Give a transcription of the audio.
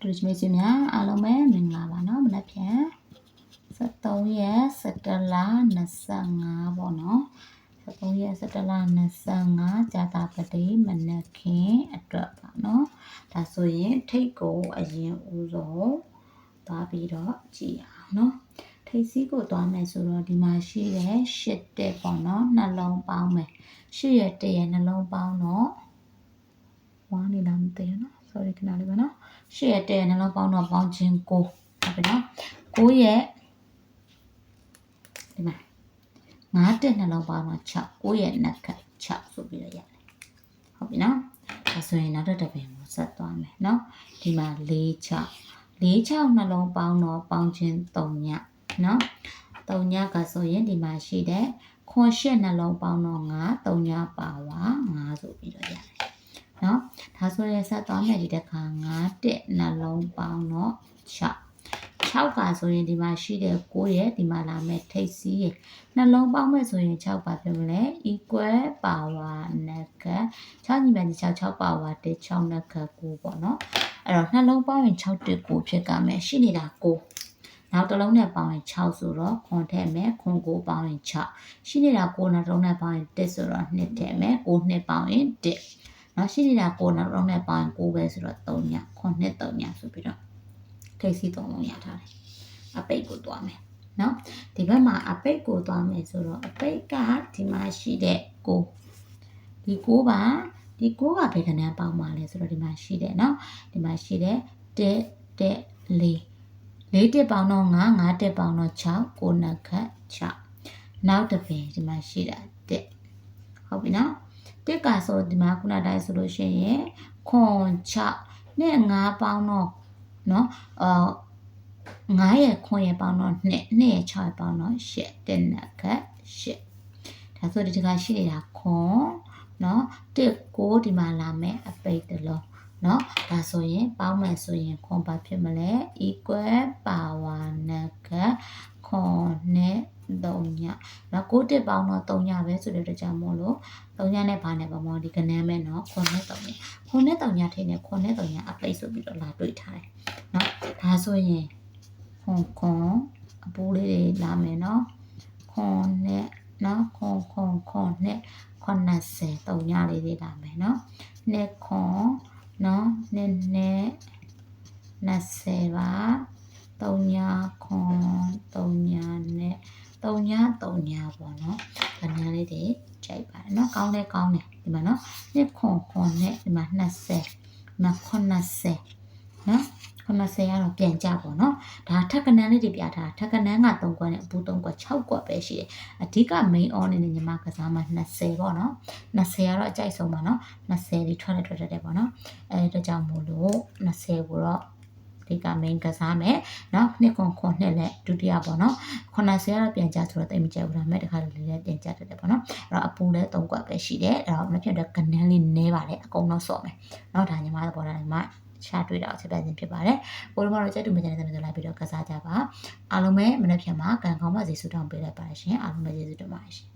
ဒုတိယမိတ်ဆွေများအားလုံးပဲမင်္ဂလာပါနော်မနက်ဖြန်23ရက်17လ25ပေါ့နော်23ရက်17လ25ကြာတာပတိမနက်ခင်းအတွက်ပါနော်ဒါဆိုရင်ထိတ်ကိုအရင်ဦးဆုံးသွားပြီးတော့ကြည့်အောင်နော်ထိပ်စီးကိုသွားမယ်ဆိုတော့ဒီမှာရှိတဲ့ရှစ်တက်ပေါ့နော်နှလုံးပေါင်းမယ်ရှစ်ရက်တရက်နှလုံးပေါင်းတော့ဝါးနေလားမသိဘူးနော် sorry ခဏလေးပါနော် ရှေ့ရဲ့တဲ့နှလုံးပေါင်းတော့ပေါင်းခြင်း6ဟုတ်ပြီနော်6ရဲ့ဒီမှာ9တဲ့နှလုံးပေါင်းတော့6 6ရဲ့နှက်ခတ်6ဆိုပြီးတော့ရတယ်ဟုတ်ပြီနော်ဒါဆိုရင်နောက်တစ်တစ်ပင်ကိုဆက်သွားမယ်နော်ဒီမှာ4 6 4 6နှလုံးပေါင်းတော့ပေါင်းခြင်း3ညနော်3ညကဆိုရင်ဒီမှာရှိတဲ့ခွန်ရှစ်နှလုံးပေါင်းတော့9 3ညပါဝါ9ဆိုပြီးတော့ရတယ် နော်ဒါဆိုရင်ဆက်သွားမယ်ဒီတစ်ခါ9တက်နှလုံးပေါင်းတော့6 6ပါဆိုရင်ဒီမှာရှိတဲ့9ရဲ့ဒီမှာလာမဲ့ထိပ်စီးရဲ့နှလုံးပေါင်းမဲ့ဆိုရင်6ပါပြောမလဲ equal power နဲ့က6ညီမညီ6 6 power 1 6နဲ့က9ပေါ့နော်အဲ့တော့နှလုံးပေါင်းရင်6တက်9ဖြစ်ကမယ်ရှိနေတာ9နောက်တစ်လုံးနဲ့ပေါင်းရင်6ဆိုတော့ခွန်ထည့်မယ်ခွန်ကိုပေါင်းရင်6ရှိနေတာ9နောက်တစ်လုံးနဲ့ပေါင်းရင်1ဆိုတော့2ထည့်မယ်9နှစ်ပေါင်းရင်1 နော်ရှိနေတာ9နောက်တစ်လုံးနဲ့ပေါင်းရင်9ပဲဆိုတော့3ညခွန်နှစ်3ညဆိုပြီးတော့ထိပ်စီး3လုံးရထားတယ်အပိတ်ကိုတွားမယ်နော်ဒီဘက်မှာအပိတ်ကိုတွားမယ်ဆိုတော့အပိတ်ကဒီမှာရှိတဲ့9ဒီ9ပါဒီ9ကဘယ်ခဏပေါင်းပါလဲဆိုတော့ဒီမှာရှိတယ်နော်ဒီမှာရှိတဲ့1 1 4လေးတက်ပေါင်းတော့9 9တက်ပေါင်းတော့6 9နှစ်ခတ်6နောက်တစ်ပင်ဒီမှာရှိတာတက်ဟုတ်ပြီနော် တက်ကဆိုဒီမှာခုနတိုင်းဆိုလို့ရှိရင်ခွန်6နဲ့9ပေါင်းတော့နော်အာ9ရဲ့ခွန်ရဲ့ပေါင်းတော့2 2ရဲ့6ရဲ့ပေါင်းတော့8တက်နှစ်ခတ်8ဒါဆိုဒီတကရှိနေတာခွန်နော်တက်ကိုဒီမှာလာမယ်အပိတ်တလုံး เนาะဒါဆိုရင်ပေါင်းမယ်ဆိုရင်ခွန်ပါဖြစ်မလဲ equal power နကခွန်နဲ့3ညเนาะ6တက်ပေါင်းတော့3ညပဲဆိုတဲ့အတွက်ကြောင့်မို့လို့3ညနဲ့ဘာနဲ့ပါမောဒီကနန်းမဲ့เนาะခွန်နဲ့3ညခွန်နဲ့3ညထိနေခွန်နဲ့3ညအပိတ်ဆိုပြီးတော့လာတွေ့ထားတယ်เนาะဒါဆိုရင်ခွန်ခွန်အပိုးလေးတွေလာမယ်เนาะခွန်နဲ့เนาะခွန်ခွန်ခွန်နဲ့80 3ညလေးတွေလာမယ်เนาะနဲ့ခွန်နော် 20ပါ3ညာခွန်3ညာနဲ့3ညာ3ညာပေါ့နော်ခဏလေးတွေကြိုက်ပါတယ်နော်ကောင်းတယ်ကောင်းတယ်ဒီမှာနော်နှစ်ခွန်ခွန်နဲ့ဒီမှာ20ဒီမှာ90နော်90ကတော့ပြန်ကြပေါ့နော်ဒါထက်ကနန်းလေးတွေပြထားထက်ကနန်းက3ကွက်နဲ့အပူ3ကွက်6ကွက်ပဲရှိတယ်အဓိက main on နေညီမကစားမှာ20ပေါ့နော်20ကတော့အကြိုက်ဆုံးပါနော်20ဒီထွက်လက်ထွက်တက်ပေါ့နော်အဲဒါကြောင့်မို့လို့20ကိုတော့ ဒီက main ကစားမယ်နောက်နှစ်ကွန်ခွန်နှစ်နဲ့ဒုတိယပေါ့နော်80ကတော့ပြန်ကြဆိုတော့တိတ်မကြိုက်ဘူးဒါပေမဲ့တခါလေးလည်းပြန်ကြတတ်တယ်ပေါ့နော်အဲ့တော့အပူလည်း၃ကွက်ပဲရှိတယ်အဲ့တော့မဖြစ်တော့ကနန်းလေးနဲပါလေအကုန်တော့စော့မယ်နောက်ဒါညီမတို့ပေါ်လာညီမရှာတွေ့တာကိုချက်ပြခြင်းဖြစ်ပါတယ်။ကိုလိုမတို့ချက်တူမကျန်တဲ့သမီးတို့လိုက်ပြီးတော့ကစားကြပါ။အားလုံးပဲမနေ့ဖြန်မှာကံကောင်းပါစေဆုတောင်းပေးလိုက်ပါရှင်။အားလုံးပဲကျေးဇူးတင်ပါတယ်ရှင်။